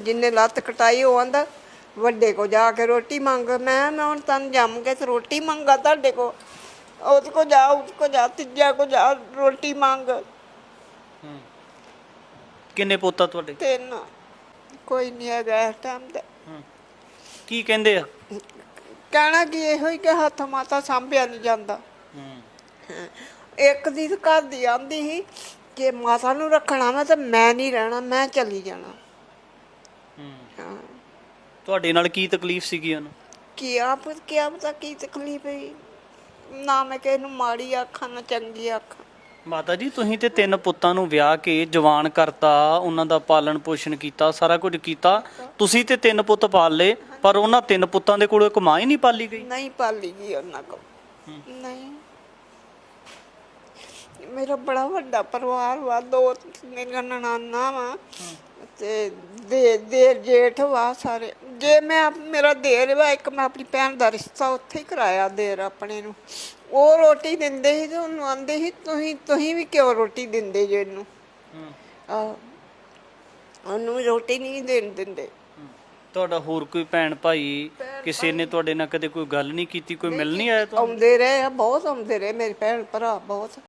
ਜਿੰਨੇ ਲੱਤ ਕਟਾਈ ਉਹ ਆਂਦਾ ਵੱਡੇ ਕੋ ਜਾ ਕੇ ਰੋਟੀ ਮੰਗ। ਮੈਂ ਮੈਂ ਹੁਣ ਤਨ ਜੰਮ ਕੇ ਤੇ ਰੋਟੀ ਮੰਗਾ ਤੁਹਾਡੇ ਕੋ। ਉਸ ਕੋ ਜਾ ਉਸ ਕੋ ਜਾ ਤੀਜਾ ਕੋ ਜਾ ਰੋਟੀ ਮੰਗ। ਕਿੰਨੇ ਪੁੱਤ ਤੁਹਾਡੇ? ਤਿੰਨ। ਕੋਈ ਨਹੀਂ ਹੈਗਾ ਇਸ ਟਾਈਮ ਤੇ। ਕੀ ਕਹਿੰਦੇ ਆ? ਕਹਿਣਾ ਕਿ ਇਹੋ ਹੀ ਕਿ ਹੱਥ ਮਾਤਾ ਸਾਂਭਿਆ ਨਹੀਂ ਜਾਂਦਾ। ਇੱਕ ਦੀ ਘਰ ਦੀ ਆਂਦੀ ਸੀ ਕਿ ਮਾਤਾ ਨੂੰ ਰੱਖਣਾ ਮੈਂ ਤੇ ਮੈਂ ਨਹੀਂ ਰਹਿਣਾ ਮੈਂ ਚਲੀ ਜਾਣਾ। ਹਾਂ। ਤੁਹਾਡੇ ਨਾਲ ਕੀ ਤਕਲੀਫ ਸੀਗੀ ਉਹਨੂੰ? ਕੀ ਆਪ ਕੀ ਪਤਾ ਕੀ ਤਕਲੀਫ ਹੈ? ਨਾ ਮੈਂ ਕਿਸੇ ਨੂੰ ਮਾੜੀ ਆਖਾਂ ਨਾ ਚੰਗੀ ਆਖਾਂ। ਮਾਤਾ ਜੀ ਤੁਸੀਂ ਤੇ ਤਿੰਨ ਪੁੱਤਾਂ ਨੂੰ ਵਿਆਹ ਕੇ ਜਵਾਨ ਕਰਤਾ ਉਹਨਾਂ ਦਾ ਪਾਲਣ ਪੋਸ਼ਣ ਕੀਤਾ ਸਾਰਾ ਕੁਝ ਕੀਤਾ। ਤੁਸੀਂ ਤੇ ਤਿੰਨ ਪੁੱਤ ਪਾਲ ਲਏ ਪਰ ਉਹਨਾਂ ਤਿੰਨ ਪੁੱਤਾਂ ਦੇ ਕੋਲ ਇੱਕ ਮਾਂ ਹੀ ਨਹੀਂ ਪਾਲੀ ਗਈ? ਨਹੀਂ ਪਾਲੀ ਗਈ ਉਹਨਾਂ ਕੋ ਨਹੀਂ। ਮੇਰਾ ਬੜਾ ਵੱਡਾ ਪਰਿਵਾਰ ਵਾ ਦੋ ਮੇਰੀਆਂ ਨਨਾਨਾ ਵਾ ਤੇ ਦੇ ਦੇ ਜੇਠ ਵਾ ਸਾਰੇ। ਜੇ ਮੈਂ ਮੇਰਾ ਦੇਰ ਵਾ ਇੱਕ ਮੈਂ ਆਪਣੀ ਭੈਣ ਦਾ ਰਿਸ਼ਤਾ ਉੱਥੇ ਹੀ ਕਰਾਇਆ ਦੇਰ ਆਪਣੇ ਨੂੰ। ਉਹ ਰੋਟੀ ਦਿੰਦੇ ਸੀ ਤੇ ਉਹਨੂੰ ਆਂਦੇ ਸੀ ਤੁਸੀਂ ਤੁਸੀਂ ਵੀ ਕਿਉਂ ਰੋਟੀ ਦਿੰਦੇ ਜੇ ਇਹਨੂੰ? ਆਹ ਉਹਨੂੰ ਰੋਟੀ ਨਹੀਂ ਦੇਣ ਦਿੰਦੇ। ਤੁਹਾਡਾ ਹੋਰ ਕੋਈ ਭੈਣ ਭਾਈ ਕਿਸੇ ਨੇ ਤੁਹਾਡੇ ਨਾਲ ਕਦੇ ਕੋਈ ਗੱਲ ਨਹੀਂ ਕੀਤੀ ਕੋਈ ਮਿਲ ਨਹੀਂ ਆਇਆ ਤੁਹਾਨੂੰ? ਆਉਂਦੇ ਰਹੇ ਆ ਬਹੁਤ ਆਉਂਦੇ ਰਹੇ ਮੇਰੇ ਭੈਣ ਭਰਾ ਬਹੁਤ।